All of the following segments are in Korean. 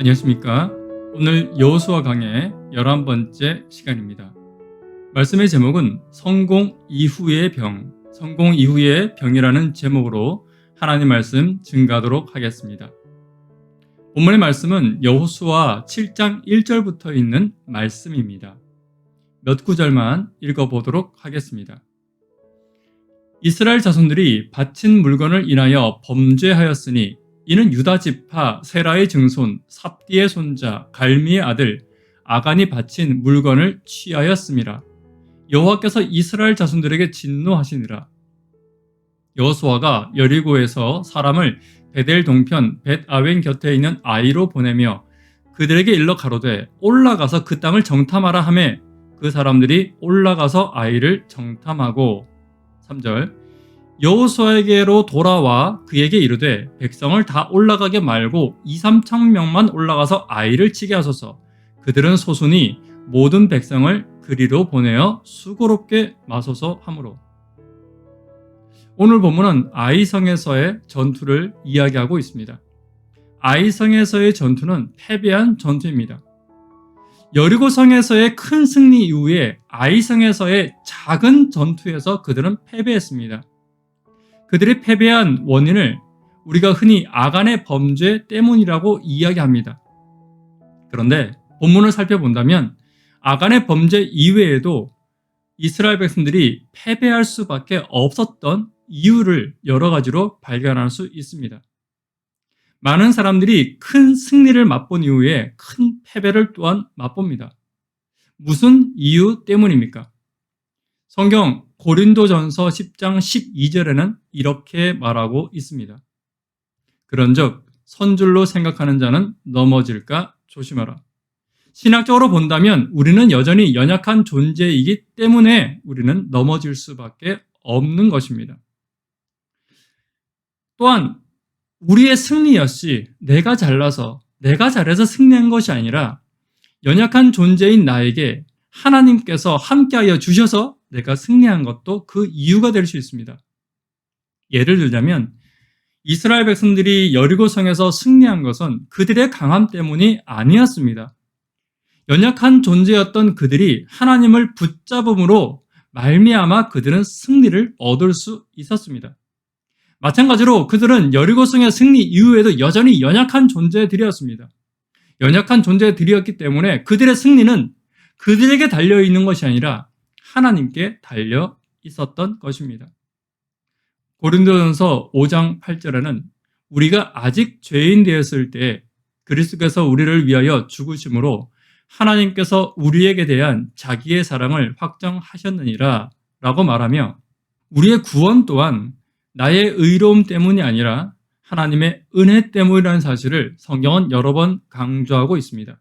안녕하십니까. 오늘 여호수아 강의 11번째 시간입니다. 말씀의 제목은 성공 이후의 병, 성공 이후의 병이라는 제목으로 하나님 말씀 증가하도록 하겠습니다. 본문의 말씀은 여호수아 7장 1절부터 있는 말씀입니다. 몇 구절만 읽어보도록 하겠습니다. 이스라엘 자손들이 바친 물건을 인하여 범죄하였으니 이는 유다 지파 세라의 증손 삽디의 손자 갈미의 아들 아간이 바친 물건을 취하였음이라 여호와께서 이스라엘 자손들에게 진노하시니라. 여호수아가 여리고에서 사람을 베델 동편 벳 아웬 곁에 있는 아이로 보내며 그들에게 일러 가로되 올라가서 그 땅을 정탐하라 하매 그 사람들이 올라가서 아이를 정탐하고. 3절 여호수아에게로 돌아와 그에게 이르되 백성을 다 올라가게 말고 2, 3천 명만 올라가서 아이를 치게 하소서 그들은 소순이 모든 백성을 그리로 보내어 수고롭게 마소서 하므로 오늘 본문은 아이성에서의 전투를 이야기하고 있습니다. 아이성에서의 전투는 패배한 전투입니다. 여리고성에서의 큰 승리 이후에 아이성에서의 작은 전투에서 그들은 패배했습니다. 그들이 패배한 원인을 우리가 흔히 아간의 범죄 때문이라고 이야기합니다. 그런데 본문을 살펴본다면 아간의 범죄 이외에도 이스라엘 백성들이 패배할 수밖에 없었던 이유를 여러 가지로 발견할 수 있습니다. 많은 사람들이 큰 승리를 맛본 이후에 큰 패배를 또한 맛봅니다. 무슨 이유 때문입니까? 성경 고린도전서 10장 12절에는 이렇게 말하고 있습니다. 그런즉 선줄로 생각하는 자는 넘어질까 조심하라. 신학적으로 본다면 우리는 여전히 연약한 존재이기 때문에 우리는 넘어질 수밖에 없는 것입니다. 또한 우리의 승리 역시 내가 잘나서 내가 잘해서 승리한 것이 아니라 연약한 존재인 나에게 하나님께서 함께하여 주셔서 내가 승리한 것도 그 이유가 될 수 있습니다. 예를 들자면 이스라엘 백성들이 여리고 성에서 승리한 것은 그들의 강함 때문이 아니었습니다. 연약한 존재였던 그들이 하나님을 붙잡음으로 말미암아 그들은 승리를 얻을 수 있었습니다. 마찬가지로 그들은 여리고성의 승리 이후에도 여전히 연약한 존재들이었습니다. 연약한 존재들이었기 때문에 그들의 승리는 그들에게 달려 있는 것이 아니라 하나님께 달려 있었던 것입니다. 고린도전서 5장 8절에는 우리가 아직 죄인 되었을 때 그리스도께서 우리를 위하여 죽으심으로 하나님께서 우리에게 대한 자기의 사랑을 확정하셨느니라 라고 말하며 우리의 구원 또한 나의 의로움 때문이 아니라 하나님의 은혜 때문이라는 사실을 성경은 여러 번 강조하고 있습니다.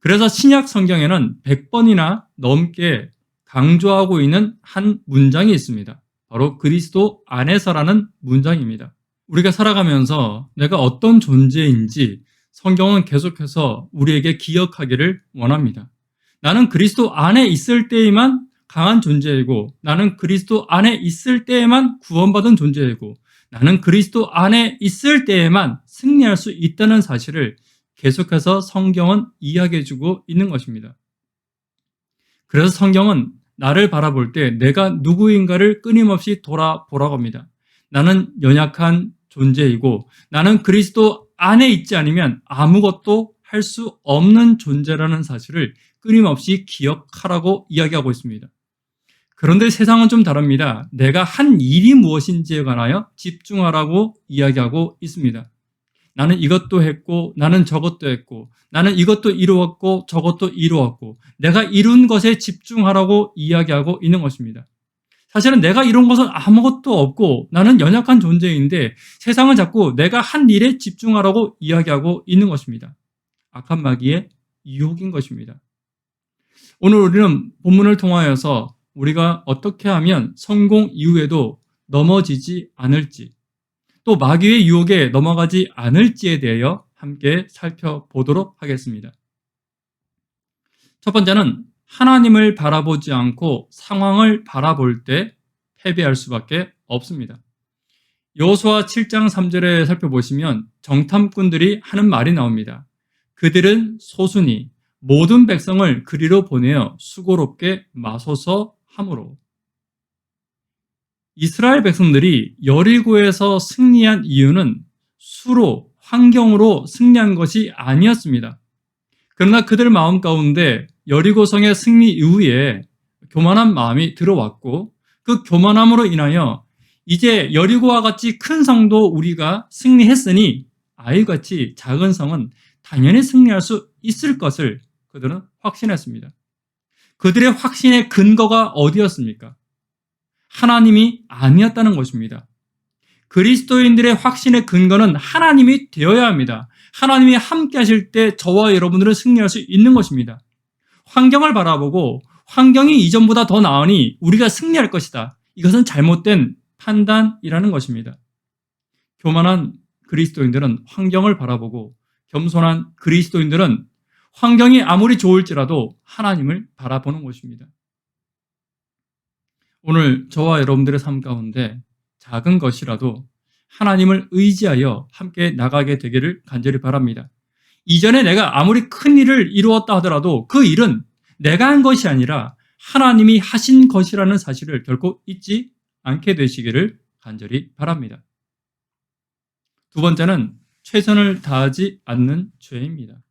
그래서 신약 성경에는 100번이나 넘게 강조하고 있는 한 문장이 있습니다. 바로 그리스도 안에서라는 문장입니다. 우리가 살아가면서 내가 어떤 존재인지 성경은 계속해서 우리에게 기억하기를 원합니다. 나는 그리스도 안에 있을 때에만 강한 존재이고 나는 그리스도 안에 있을 때에만 구원받은 존재이고 나는 그리스도 안에 있을 때에만 승리할 수 있다는 사실을 계속해서 성경은 이야기해주고 있는 것입니다. 그래서 성경은 나를 바라볼 때 내가 누구인가를 끊임없이 돌아보라고 합니다. 나는 연약한 존재이고 나는 그리스도 안에 있지 않으면 아무것도 할 수 없는 존재라는 사실을 끊임없이 기억하라고 이야기하고 있습니다. 그런데 세상은 좀 다릅니다. 내가 한 일이 무엇인지에 관하여 집중하라고 이야기하고 있습니다. 나는 이것도 했고, 나는 저것도 했고, 나는 이것도 이루었고, 저것도 이루었고, 내가 이룬 것에 집중하라고 이야기하고 있는 것입니다. 사실은 내가 이룬 것은 아무것도 없고, 나는 연약한 존재인데, 세상은 자꾸 내가 한 일에 집중하라고 이야기하고 있는 것입니다. 악한 마귀의 유혹인 것입니다. 오늘 우리는 본문을 통하여서 우리가 어떻게 하면 성공 이후에도 넘어지지 않을지, 또 마귀의 유혹에 넘어가지 않을지에 대하여 함께 살펴보도록 하겠습니다. 첫 번째는 하나님을 바라보지 않고 상황을 바라볼 때 패배할 수밖에 없습니다. 여호수아 7장 3절에 살펴보시면 정탐꾼들이 하는 말이 나옵니다. 그들은 소순이 모든 백성을 그리로 보내어 수고롭게 마소서 함으로 이스라엘 백성들이 여리고에서 승리한 이유는 수로 환경으로 승리한 것이 아니었습니다. 그러나 그들 마음 가운데 여리고성의 승리 이후에 교만한 마음이 들어왔고 그 교만함으로 인하여 이제 여리고와 같이 큰 성도 우리가 승리했으니 아이같이 작은 성은 당연히 승리할 수 있을 것을 그들은 확신했습니다. 그들의 확신의 근거가 어디였습니까? 하나님이 아니었다는 것입니다. 그리스도인들의 확신의 근거는 하나님이 되어야 합니다. 하나님이 함께 하실 때 저와 여러분들은 승리할 수 있는 것입니다. 환경을 바라보고 환경이 이전보다 더 나으니 우리가 승리할 것이다. 이것은 잘못된 판단이라는 것입니다. 교만한 그리스도인들은 환경을 바라보고 겸손한 그리스도인들은 환경이 아무리 좋을지라도 하나님을 바라보는 것입니다. 오늘 저와 여러분들의 삶 가운데 작은 것이라도 하나님을 의지하여 함께 나가게 되기를 간절히 바랍니다. 이전에 내가 아무리 큰 일을 이루었다 하더라도 그 일은 내가 한 것이 아니라 하나님이 하신 것이라는 사실을 결코 잊지 않게 되시기를 간절히 바랍니다. 두 번째는 최선을 다하지 않는 죄입니다.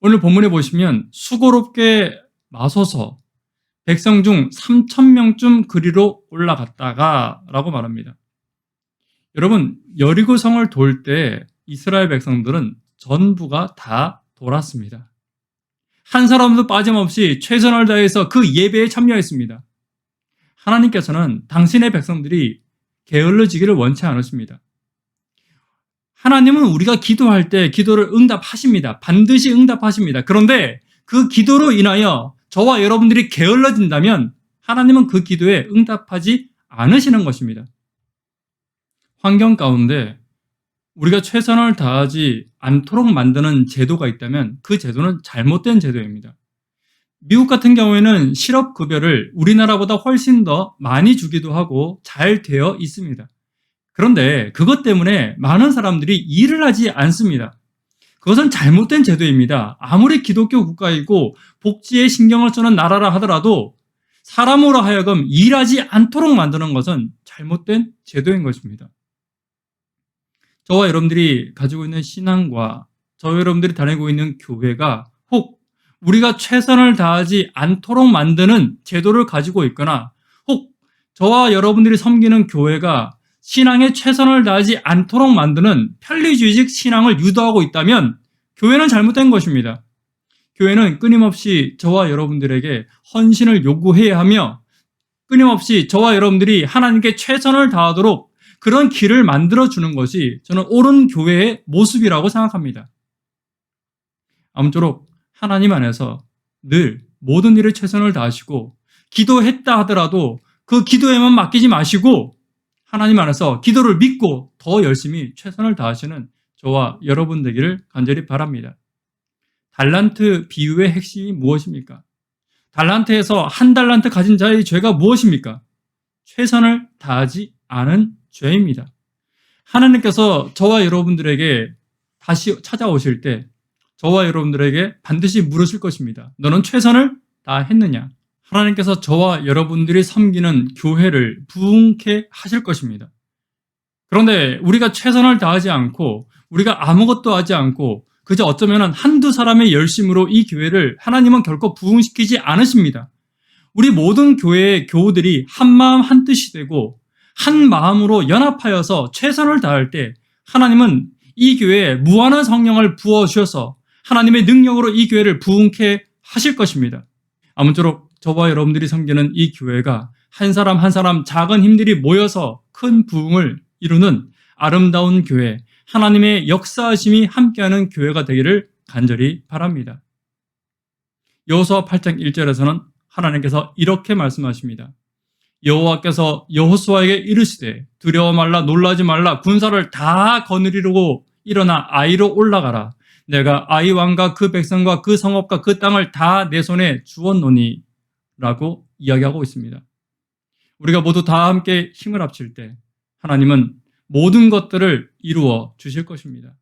오늘 본문에 보시면 수고롭게 마소서 백성 중 3천 명쯤 그리로 올라갔다가 라고 말합니다. 여러분 여리고 성을 돌 때 이스라엘 백성들은 전부가 다 돌았습니다. 한 사람도 빠짐없이 최선을 다해서 그 예배에 참여했습니다. 하나님께서는 당신의 백성들이 게을러지기를 원치 않으십니다. 하나님은 우리가 기도할 때 기도를 응답하십니다. 반드시 응답하십니다. 그런데 그 기도로 인하여 저와 여러분들이 게을러진다면 하나님은 그 기도에 응답하지 않으시는 것입니다. 환경 가운데 우리가 최선을 다하지 않도록 만드는 제도가 있다면 그 제도는 잘못된 제도입니다. 미국 같은 경우에는 실업급여를 우리나라보다 훨씬 더 많이 주기도 하고 잘 되어 있습니다. 그런데 그것 때문에 많은 사람들이 일을 하지 않습니다. 그것은 잘못된 제도입니다. 아무리 기독교 국가이고 복지에 신경을 쓰는 나라라 하더라도 사람으로 하여금 일하지 않도록 만드는 것은 잘못된 제도인 것입니다. 저와 여러분들이 가지고 있는 신앙과 저와 여러분들이 다니고 있는 교회가 혹 우리가 최선을 다하지 않도록 만드는 제도를 가지고 있거나 혹 저와 여러분들이 섬기는 교회가 신앙에 최선을 다하지 않도록 만드는 편리주의적 신앙을 유도하고 있다면 교회는 잘못된 것입니다. 교회는 끊임없이 저와 여러분들에게 헌신을 요구해야 하며 끊임없이 저와 여러분들이 하나님께 최선을 다하도록 그런 길을 만들어 주는 것이 저는 옳은 교회의 모습이라고 생각합니다. 아무쪼록 하나님 안에서 늘 모든 일을 최선을 다하시고 기도했다 하더라도 그 기도에만 맡기지 마시고 하나님 안에서 기도를 믿고 더 열심히 최선을 다하시는 저와 여러분 되기를 간절히 바랍니다. 달란트 비유의 핵심이 무엇입니까? 달란트에서 한 달란트 가진 자의 죄가 무엇입니까? 최선을 다하지 않은 죄입니다. 하나님께서 저와 여러분들에게 다시 찾아오실 때 저와 여러분들에게 반드시 물으실 것입니다. 너는 최선을 다했느냐? 하나님께서 저와 여러분들이 섬기는 교회를 부흥케 하실 것입니다. 그런데 우리가 최선을 다하지 않고 우리가 아무것도 하지 않고 그저 어쩌면 한두 사람의 열심으로 이 교회를 하나님은 결코 부흥시키지 않으십니다. 우리 모든 교회의 교우들이 한 마음 한 뜻이 되고 한 마음으로 연합하여서 최선을 다할 때 하나님은 이 교회에 무한한 성령을 부어 주셔서 하나님의 능력으로 이 교회를 부흥케 하실 것입니다. 아무쪼록 저와 여러분들이 섬기는 이 교회가 한 사람 한 사람 작은 힘들이 모여서 큰 부흥을 이루는 아름다운 교회, 하나님의 역사하심이 함께하는 교회가 되기를 간절히 바랍니다. 여호수아 8장 1절에서는 하나님께서 이렇게 말씀하십니다. 여호와께서 여호수아에게 이르시되 두려워 말라 놀라지 말라 군사를 다 거느리려고 일어나 아이로 올라가라 내가 아이 왕과 그 백성과 그 성읍과 그 땅을 다 내 손에 주었노니 라고 이야기하고 있습니다. 우리가 모두 다 함께 힘을 합칠 때 하나님은 모든 것들을 이루어 주실 것입니다.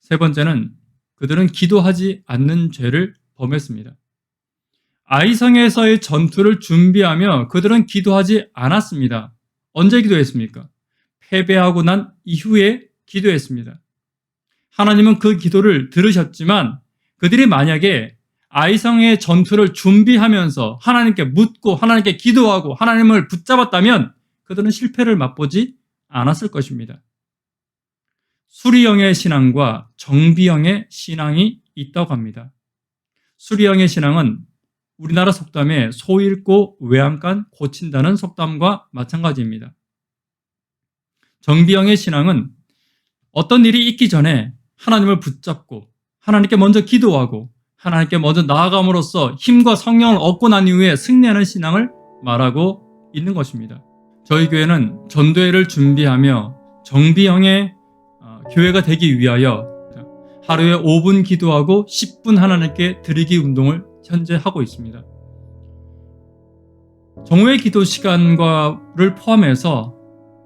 세 번째는 그들은 기도하지 않는 죄를 범했습니다. 아이성에서의 전투를 준비하며 그들은 기도하지 않았습니다. 언제 기도했습니까? 패배하고 난 이후에 기도했습니다. 하나님은 그 기도를 들으셨지만 그들이 만약에 아이성의 전투를 준비하면서 하나님께 묻고 하나님께 기도하고 하나님을 붙잡았다면 그들은 실패를 맛보지 않았을 것입니다. 수리형의 신앙과 정비형의 신앙이 있다고 합니다. 수리형의 신앙은 우리나라 속담에 소 잃고 외양간 고친다는 속담과 마찬가지입니다. 정비형의 신앙은 어떤 일이 있기 전에 하나님을 붙잡고 하나님께 먼저 기도하고 하나님께 먼저 나아감으로써 힘과 성령을 얻고 난 이후에 승리하는 신앙을 말하고 있는 것입니다. 저희 교회는 전도회를 준비하며 정비형의 어, 교회가 되기 위하여 하루에 5분 기도하고 10분 하나님께 드리기 운동을 현재 하고 있습니다. 정오의 기도 시간과를 포함해서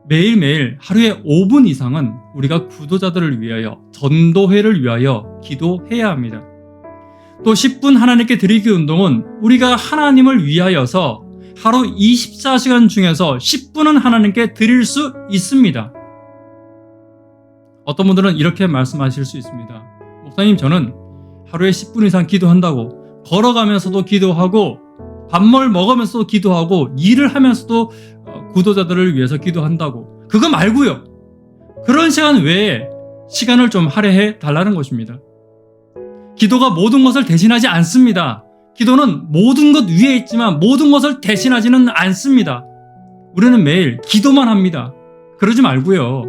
매일매일 하루에 5분 이상은 우리가 구도자들을 위하여 전도회를 위하여 기도해야 합니다. 또 10분 하나님께 드리기 운동은 우리가 하나님을 위하여서 하루 24시간 중에서 10분은 하나님께 드릴 수 있습니다. 어떤 분들은 이렇게 말씀하실 수 있습니다. 목사님, 저는 하루에 10분 이상 기도한다고 걸어가면서도 기도하고 밥물 먹으면서도 기도하고 일을 하면서도 어, 구도자들을 위해서 기도한다고. 그거 말고요. 그런 시간 외에 시간을 좀 할애해 달라는 것입니다. 기도가 모든 것을 대신하지 않습니다. 기도는 모든 것 위에 있지만 모든 것을 대신하지는 않습니다. 우리는 매일 기도만 합니다. 그러지 말고요.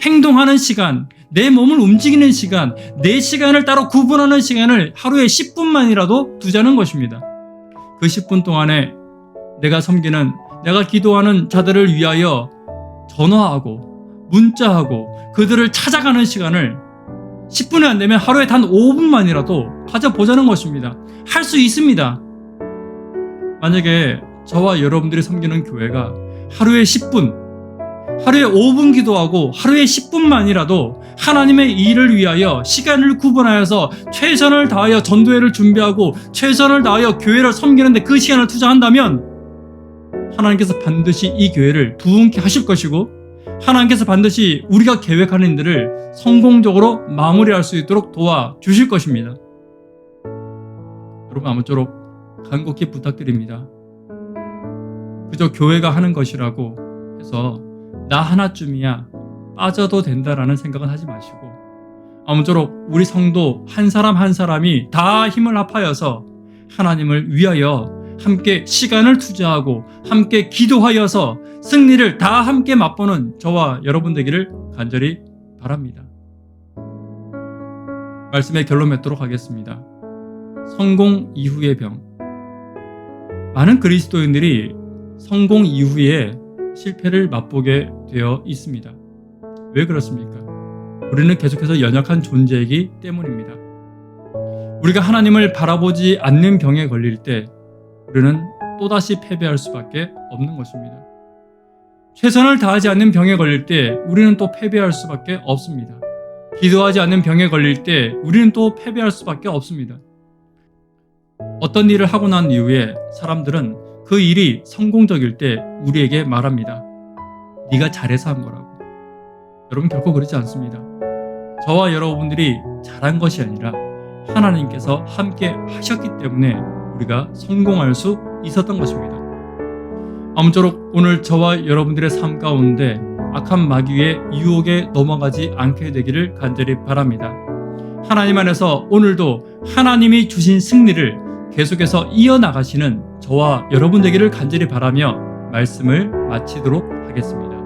행동하는 시간, 내 몸을 움직이는 시간, 내 시간을 따로 구분하는 시간을 하루에 10분만이라도 두자는 것입니다. 그 10분 동안에 내가 섬기는, 내가 기도하는 자들을 위하여 전화하고, 문자하고, 그들을 찾아가는 시간을 10분이 안 되면 하루에 단 5분만이라도 가져보자는 것입니다. 할 수 있습니다. 만약에 저와 여러분들이 섬기는 교회가 하루에 10분, 하루에 5분 기도하고 하루에 10분만이라도 하나님의 일을 위하여 시간을 구분하여서 최선을 다하여 전도회를 준비하고 최선을 다하여 교회를 섬기는데 그 시간을 투자한다면 하나님께서 반드시 이 교회를 부흥케 하실 것이고 하나님께서 반드시 우리가 계획하는 일들을 성공적으로 마무리할 수 있도록 도와 주실 것입니다. 여러분 아무쪼록 간곡히 부탁드립니다. 그저 교회가 하는 것이라고 해서 나 하나쯤이야 빠져도 된다라는 생각은 하지 마시고 아무쪼록 우리 성도 한 사람 한 사람이 다 힘을 합하여서 하나님을 위하여 함께 시간을 투자하고 함께 기도하여서 승리를 다 함께 맛보는 저와 여러분 되기를 간절히 바랍니다. 말씀의 결론 맺도록 하겠습니다. 성공 이후의 병. 많은 그리스도인들이 성공 이후에 실패를 맛보게 되어 있습니다. 왜 그렇습니까? 우리는 계속해서 연약한 존재이기 때문입니다. 우리가 하나님을 바라보지 않는 병에 걸릴 때 우리는 또다시 패배할 수밖에 없는 것입니다. 최선을 다하지 않는 병에 걸릴 때 우리는 또 패배할 수밖에 없습니다. 기도하지 않는 병에 걸릴 때 우리는 또 패배할 수밖에 없습니다. 어떤 일을 하고 난 이후에 사람들은 그 일이 성공적일 때 우리에게 말합니다. 네가 잘해서 한 거라고. 여러분 결코 그렇지 않습니다. 저와 여러분들이 잘한 것이 아니라 하나님께서 함께 하셨기 때문에 우리가 성공할 수 있었던 것입니다. 아무쪼록 오늘 저와 여러분들의 삶 가운데 악한 마귀의 유혹에 넘어가지 않게 되기를 간절히 바랍니다. 하나님 안에서 오늘도 하나님이 주신 승리를 계속해서 이어나가시는 저와 여러분 되기를 간절히 바라며 말씀을 마치도록 하겠습니다.